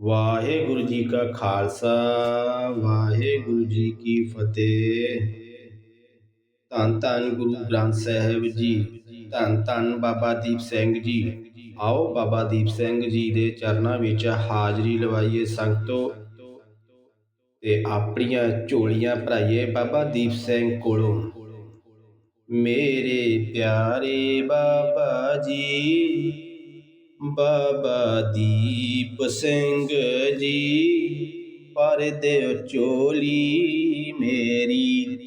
ਵਾਹਿਗੁਰੂ ਜੀ ਕਾ ਖਾਲਸਾ, ਵਾਹਿਗੁਰੂ ਜੀ ਕੀ ਫਤਿਹ। ਧੰਨ ਧੰਨ ਗੁਰੂ ਗ੍ਰੰਥ ਸਾਹਿਬ ਜੀ, ਧੰਨ ਧੰਨ ਬਾਬਾ ਦੀਪ ਸਿੰਘ ਜੀ। ਆਓ ਬਾਬਾ ਦੀਪ ਸਿੰਘ ਜੀ ਦੇ ਚਰਨਾਂ ਵਿੱਚ ਹਾਜ਼ਰੀ ਲਵਾਈਏ ਸੰਗਤੋ। ਤੇ ਆਪਣੀਆਂ ਝੋਲੀਆਂ ਭਰਾਈਏ ਬਾਬਾ ਦੀਪ ਸਿੰਘ ਕੋਲੋਂ। ਮੇਰੇ ਪਿਆਰੇ ਬਾਬਾ ਜੀ ਬਾਬਾ ਦੀਪ ਸਿੰਘ ਜੀ, ਪਰ ਦਿਓ ਚੋਲੀ ਮੇਰੀ।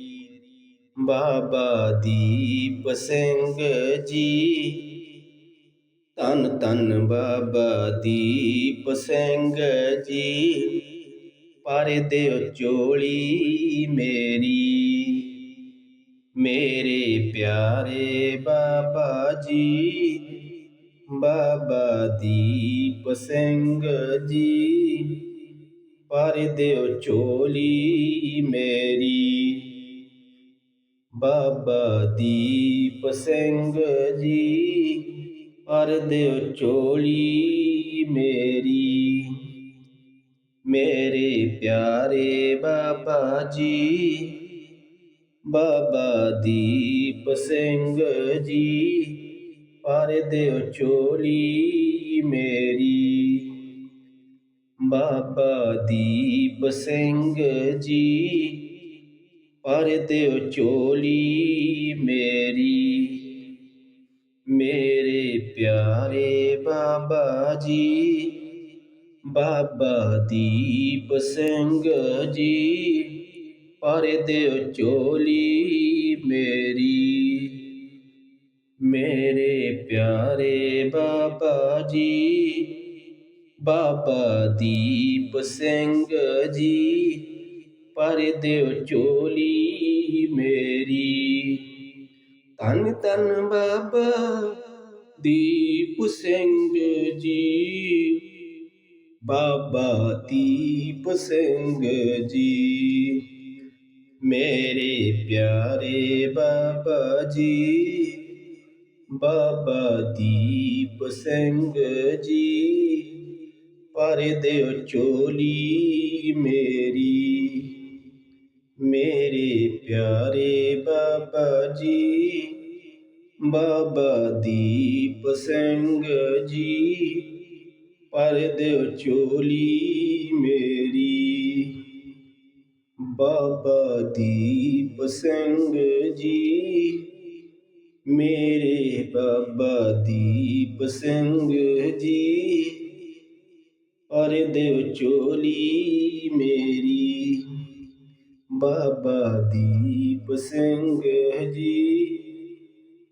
ਬਾਬਾ ਦੀਪ ਸਿੰਘ ਜੀ ਤਨ ਤਨ ਬਾਬਾ ਦੀਪ ਸਿੰਘ ਜੀ, ਪਰ ਦਿਓ ਚੋਲੀ ਮੇਰੀ। ਮੇਰੇ ਪਿਆਰੇ ਬਾਬਾ ਜੀ ਬਾਬਾ ਦੀਪ ਸਿੰਘ ਜੀ, ਪਰ ਦਿਓ ਚੋਲੀ ਮੇਰੀ। ਬਾਬਾ ਦੀਪ ਸਿੰਘ ਜੀ, ਪਰ ਦਿਓ ਚੋਲੀ ਮੇਰੀ। ਮੇਰੇ ਪਿਆਰੇ ਬਾਬਾ ਜੀ, ਬਾਬਾ ਦੀਪ ਸਿੰਘ ਜੀ ਪਰ ਦਿਓ ਚੋਲੀ ਮੇਰੀ। ਬਾਬਾ ਦੀਪ ਸਿੰਘ ਜੀ, ਪਰ ਦਿਓ ਚੋਲੀ ਮੇਰੀ। ਮੇਰੇ ਪਿਆਰੇ ਬਾਬਾ ਜੀ, ਬਾਬਾ ਦੀਪ ਸਿੰਘ ਜੀ, ਪਰ ਦਿਓ ਚੋਲੀ ਮੇਰੀ। ਮੇਰੇ ਪਿਆਰੇ ਬਾਬਾ ਜੀ, ਬਾਬਾ ਦੀਪ ਸਿੰਘ ਜੀ ਪਰ ਦਿਓ ਚੋਲੀ ਮੇਰੀ। ਤਨ ਤਨ ਬਾਬਾ ਦੀਪ ਸਿੰਘ ਜੀ, ਬਾਬਾ ਦੀਪ ਸਿੰਘ ਜੀ। ਮੇਰੇ ਪਿਆਰੇ ਬਾਬਾ ਜੀ ਬਾਬਾ ਦੀਪ ਸਿੰਘ ਜੀ, ਪਰ ਦਿਓ ਚੋਲੀ ਮੇਰੀ। ਮੇਰੇ ਪਿਆਰੇ ਬਾਬਾ ਜੀ, ਬਾਬਾ ਦੀਪ ਸਿੰਘ ਜੀ, ਪਰ ਦਿਓ ਚੋਲੀ ਮੇਰੀ। ਬਾਬਾ ਦੀਪ ਸਿੰਘ ਜੀ ਮੇਰੇ ਬਾਬਾ ਦੀਪ ਸਿੰਘ ਜੀ, ਪਰ ਦੇਵ ਚੋਲੀ ਮੇਰੀ। ਬਾਬਾ ਦੀਪ ਸਿੰਘ ਜੀ,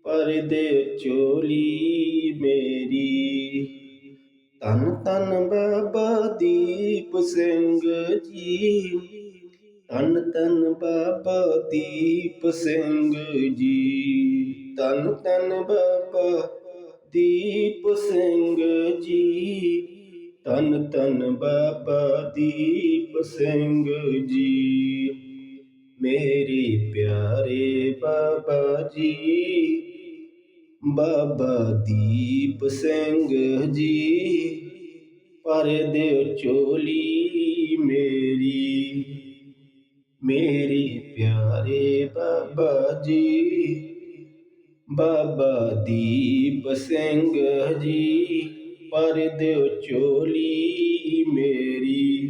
ਪਰ ਦਿਓ ਚੋਲੀ ਮੇਰੀ। ਤਨ ਤਨ ਬਾਬਾ ਦੀਪ ਸਿੰਘ ਜੀ। ਤਨ ਤਨ ਬਾਬਾ ਦੀਪ ਸਿੰਘ ਜੀ। ਤਨ ਤਨ ਬਾਬਾ ਦੀਪ ਸਿੰਘ ਜੀ। ਤਨ ਤਨ ਬਾਬਾ ਦੀਪ ਸਿੰਘ ਜੀ। ਮੇਰੇ ਪਿਆਰੇ ਬਾਬਾ ਜੀ। ਬਾਬਾ ਦੀਪ ਸਿੰਘ ਜੀ। ਪਰ ਦੇ ਚੋਲੀ ਮੇਰੀ। ਮੇਰੇ ਪਿਆਰੇ ਬਾਬਾ ਜੀ, ਬਾਬਾ ਦੀਪ ਸਿੰਘ ਜੀ, ਪਰ ਦਿਓ ਚੋਲੀ ਮੇਰੀ,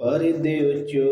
ਪਰ ਦਿਓ ਚੋ